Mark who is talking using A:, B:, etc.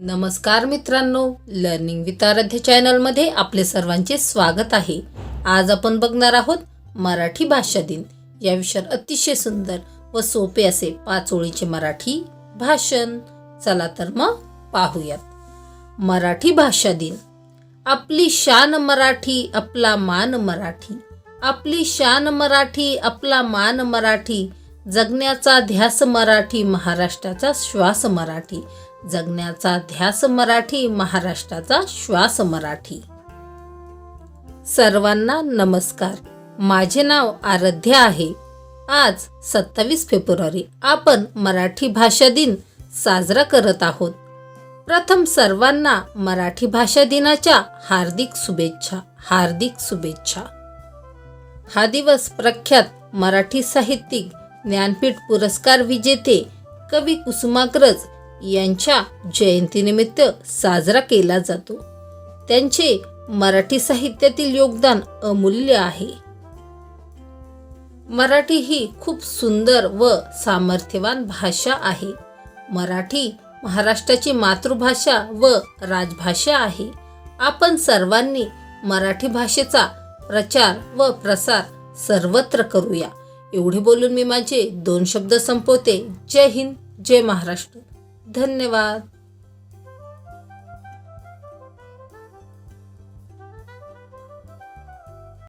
A: नमस्कार मित्रांनो learning with आराध्य चॅनलमध्ये आपले सर्वांचे स्वागत आहे. आज आपण बघणार आहोत मराठी भाषा दिन. या विषयावर अतिशय सुंदर व सोपे असे पाच ओळीचे मराठी भाषण. चला तर मग पाहूयात. मराठी भाषा दिन. आपली शान मराठी आपला मान मराठी. आपली शान मराठी आपला मान मराठी. जगण्याचा ध्यास मराठी महाराष्ट्राचा श्वास मराठी. जगण्याचा ध्यास मराठी महाराष्ट्राचा श्वास मराठी. सर्वांना नमस्कार. माझे नाव आराध्य आहे. आज सत्तावीस फेब्रुवारी आपण मराठी भाषा दिन साजरा करत आहोत. प्रथम सर्वांना मराठी भाषा दिनाच्या हार्दिक शुभेच्छा हार्दिक शुभेच्छा. हा दिवस प्रख्यात मराठी साहित्यिक ज्ञानपीठ पुरस्कार विजेते कवी कुसुमाग्रज यांच्या जयंतीनिमित्त साजरा केला जातो. त्यांचे मराठी साहित्यातील योगदान अमूल्य आहे. मराठी ही खूप सुंदर व सामर्थ्यवान भाषा आहे. मराठी महाराष्ट्राची मातृभाषा व राजभाषा आहे. आपण सर्वांनी मराठी भाषेचा प्रचार व प्रसार सर्वत्र करूया. एवढे बोलून मी माझे दोन शब्द संपवते. जय हिंद जय महाराष्ट्र. धन्यवाद.